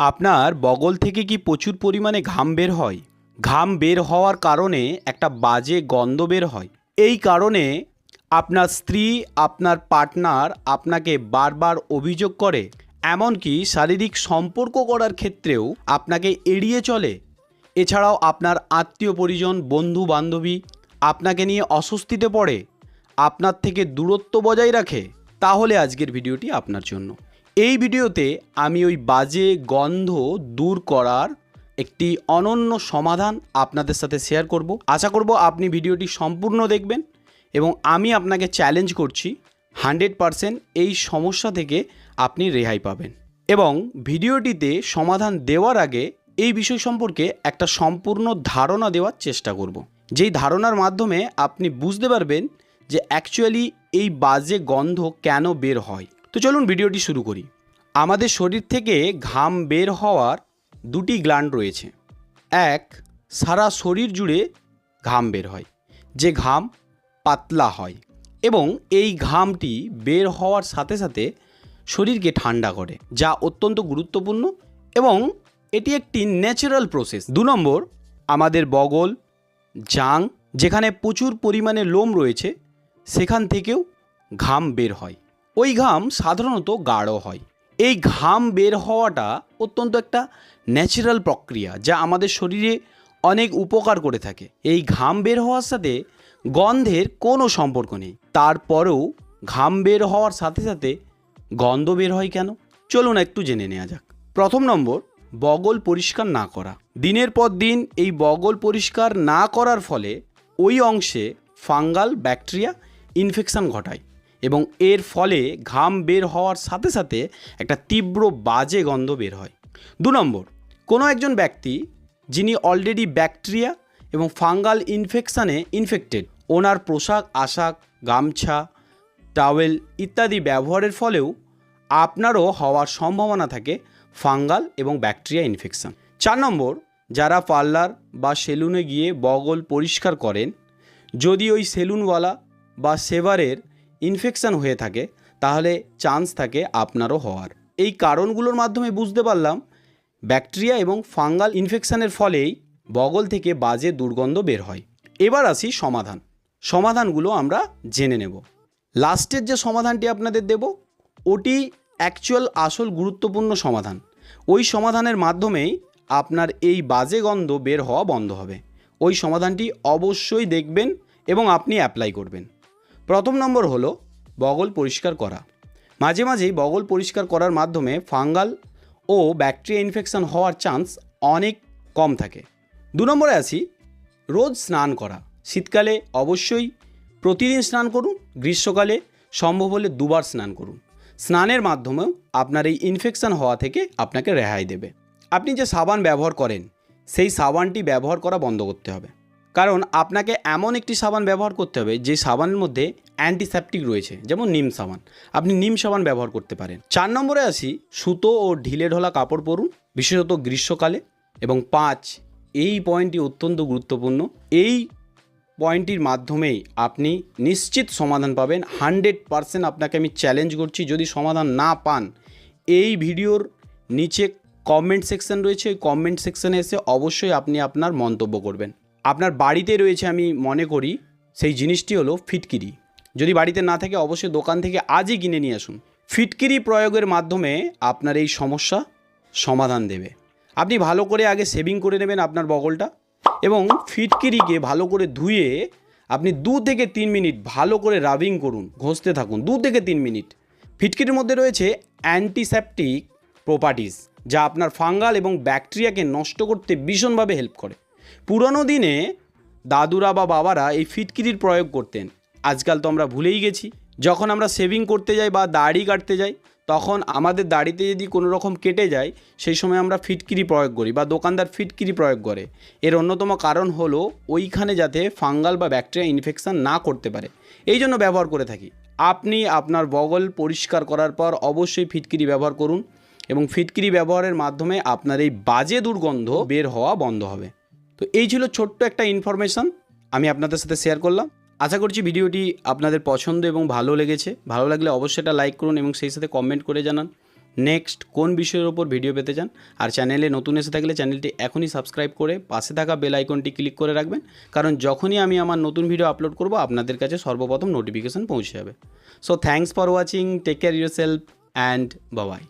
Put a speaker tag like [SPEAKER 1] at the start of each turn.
[SPEAKER 1] আপনার বগল থেকে কি প্রচুর পরিমাণে ঘাম বের হয়? ঘাম বের হওয়ার কারণে একটা বাজে গন্ধ বের হয়। এই কারণে আপনার স্ত্রী, আপনার পার্টনার আপনাকে বারবার অভিযোগ করে, এমনকি শারীরিক সম্পর্ক করার ক্ষেত্রেও আপনাকে এড়িয়ে চলে। এছাড়াও আপনার আত্মীয় পরিজন, বন্ধু, বান্ধবী আপনাকে নিয়ে অস্বস্তিতে পড়ে, আপনার থেকে দূরত্ব বজায় রাখে। তাহলে আজকের ভিডিওটি আপনার জন্য। এই ভিডিওতে আমি ওই বাজে গন্ধ দূর করার একটি অনন্য সমাধান আপনাদের সাথে শেয়ার করব। আশা করব আপনি ভিডিওটি সম্পূর্ণ দেখবেন এবং আমি আপনাকে চ্যালেঞ্জ করছি হান্ড্রেড পারসেন্ট এই সমস্যা থেকে আপনি রেহাই পাবেন। এবং ভিডিওটিতে সমাধান দেওয়ার আগে এই বিষয় সম্পর্কে একটা সম্পূর্ণ ধারণা দেওয়ার চেষ্টা করব। যেই ধারণার মাধ্যমে আপনি বুঝতে পারবেন যে অ্যাকচুয়ালি এই বাজে গন্ধ কেন বের হয়। তো চলুন ভিডিওটি শুরু করি। আমাদের শরীর থেকে ঘাম বের হওয়ার দুটি গ্ল্যান্ড রয়েছে। এক, সারা শরীর জুড়ে ঘাম বের হয়, যে ঘাম পাতলা হয় এবং এই ঘামটি বের হওয়ার সাথে সাথে শরীরকে ঠান্ডা করে, যা অত্যন্ত গুরুত্বপূর্ণ এবং এটি একটি ন্যাচারাল প্রসেস দু নম্বর, আমাদের বগল, জাং, যেখানে প্রচুর পরিমাণে লোম রয়েছে, সেখান থেকেও ঘাম বের হয়। ওই ঘাম সাধারণত গাঢ় হয়। এই ঘাম বের হওয়াটা অত্যন্ত একটা ন্যাচারাল প্রক্রিয়া যা আমাদের শরীরে অনেক উপকার করে থাকে। এই ঘাম বের হওয়ার সাথে গন্ধের কোনো সম্পর্ক নেই। তারপরেও ঘাম বের হওয়ার সাথে সাথে গন্ধ বের হয় কেন? চলুন একটু জেনে নেওয়া যাক। প্রথম নম্বর, বগল পরিষ্কার না করা। দিনের পর দিন এই বগল পরিষ্কার না করার ফলে ওই অংশে ফাঙ্গাল, ব্যাকটেরিয়া ইনফেকশন ঘটায়। এবং এর ফলে ঘাম বের হওয়ার সাথে সাথে একটা তীব্র বাজে গন্ধ বের হয়। দু নম্বর, কোনো একজন ব্যক্তি যিনি অলরেডি ব্যাকটেরিয়া এবং ফাঙ্গাল ইনফেকশানে ইনফেক্টেড ওনার পোশাক, আশাক, গামছা টাওয়েল ইত্যাদি ব্যবহারের ফলেও আপনারও হওয়ার সম্ভাবনা থাকে ফাঙ্গাল এবং ব্যাকটেরিয়া ইনফেকশান চার নম্বর, যারা পার্লার বা সেলুনে গিয়ে বগল পরিষ্কার করেন, যদি ওই সেলুনওয়ালা বা সেভারের ইনফেকশন হয়ে থাকে, তাহলে চান্স থাকে আপনারও হওয়ার। এই কারণগুলোর মাধ্যমে বুঝতে পারলাম ব্যাকটেরিয়া এবং ফাঙ্গাল ইনফেকশানের ফলেই বগল থেকে বাজে দুর্গন্ধ বের হয়। এবার আসি সমাধান। সমাধানগুলো আমরা জেনে নেব। লাস্টের যে সমাধানটি আপনাদের দেব, ওটি অ্যাকচুয়াল আসল গুরুত্বপূর্ণ সমাধান। ওই সমাধানের মাধ্যমেই আপনার এই বাজে গন্ধ বের হওয়া বন্ধ হবে। ওই সমাধানটি অবশ্যই দেখবেন এবং আপনি অ্যাপ্লাই করবেন। প্রথম নম্বর হলো বগল পরিষ্কার করা। মাঝে মাঝেই বগল পরিষ্কার করার মাধ্যমে ফাঙ্গাল ও ব্যাকটেরিয়া ইনফেকশন হওয়ার চান্স অনেক কম থাকে। দু নম্বরে আছি, রোজ স্নান করা। শীতকালে অবশ্যই প্রতিদিন স্নান করুন, গ্রীষ্মকালে সম্ভব হলে দুবার স্নান করুন। স্নানের মাধ্যমেও আপনার এই ইনফেকশন হওয়া থেকে আপনাকে রেহাই দেবে। আপনি যে সাবান ব্যবহার করেন, সেই সাবানটি ব্যবহার করা বন্ধ করতে হবে। কারণ আপনাকে এমন একটি সাবান ব্যবহার করতে হবে যে সাবানের মধ্যে অ্যান্টিসেপটিক রয়েছে, যেমন নিম সাবান। আপনি নিম সাবান ব্যবহার করতে পারেন। চার নম্বরে আসি সুতো ও ঢিলে ঢোলা কাপড় পরুন, বিশেষত গ্রীষ্মকালে এবং পাঁচ, এই পয়েন্টটি অত্যন্ত গুরুত্বপূর্ণ। এই পয়েন্টটির মাধ্যমেই আপনি নিশ্চিত সমাধান পাবেন। হান্ড্রেড পারসেন্ট আপনাকে আমি চ্যালেঞ্জ করছি, যদি সমাধান না পান, এই ভিডিওর নিচে কমেন্ট সেকশন রয়েছে ওই কমেন্ট সেকশনে এসে অবশ্যই আপনি আপনার মন্তব্য করবেন। আপনার বাড়িতে রয়েছে আমি মনে করি, সেই জিনিসটি হলো ফিটকিরি। যদি বাড়িতে না থাকে, অবশ্যই দোকান থেকে আজই কিনে নিয়ে আসুন। ফিটকিরি প্রয়োগের মাধ্যমে আপনার এই সমস্যা সমাধান দেবে। আপনি ভালো করে আগে সেভিং করে নেবেন আপনার বগলটা এবং ফিটকিরিকে ভালো করে ধুয়ে আপনি দু থেকে তিন মিনিট ভালো করে রাবিং করুন, ঘষতে থাকুন, দু থেকে তিন মিনিট। ফিটকিরির মধ্যে রয়েছে অ্যান্টিসেপটিক প্রপার্টিস যা আপনার ফাঙ্গাল এবং ব্যাকটেরিয়াকে নষ্ট করতে ভীষণভাবে হেল্প করে। পুরনো দিনে দাদুরা বা বাবারা এই ফিটকিরির প্রয়োগ করতেন। আজকাল তো আমরা ভুলেই গেছি। যখন আমরা সেভিং করতে যাই বা দাড়ি কাটতে যাই, তখন আমাদের দাড়িতে যদি কোনো রকম কেটে যায়, সেই সময় আমরা ফিটকিরি প্রয়োগ করি বা দোকানদার ফিটকিরি প্রয়োগ করে। এর অন্যতম কারণ হলো ওইখানে যাতে ফাঙ্গাল বা ব্যাকটেরিয়া ইনফেকশান না করতে পারে। এই জন্য ব্যবহার করে থাকি। আপনি আপনার বগল পরিষ্কার করার পর অবশ্যই ফিটকিরি ব্যবহার করুন এবং ফিটকিরি ব্যবহারের মাধ্যমে আপনার এই বাজে দুর্গন্ধ বের হওয়া বন্ধ হবে। তো এই ছিল ছোট্ট একটা ইনফরমেশান আমি আপনাদের সাথে শেয়ার করলাম। আশা করছি ভিডিওটি আপনাদের পছন্দ এবং ভালো লেগেছে। ভালো লাগলে অবশ্যই এটা লাইক করুন এবং সেই সাথে কমেন্ট করে জানান। নেক্সট কোন বিষয়ের ওপর ভিডিও পেতে চান? আর চ্যানেলে নতুন এসে থাকলে চ্যানেলটি এখনই সাবস্ক্রাইব করে পাশে থাকা বেল আইকনটি ক্লিক করে রাখবেন। কারণ যখনই আমি আমার নতুন ভিডিও আপলোড করব, আপনাদের কাছে সর্বপ্রথম নোটিফিকেশন পৌঁছে যাবে। So thanks for watching take care yourself and Babai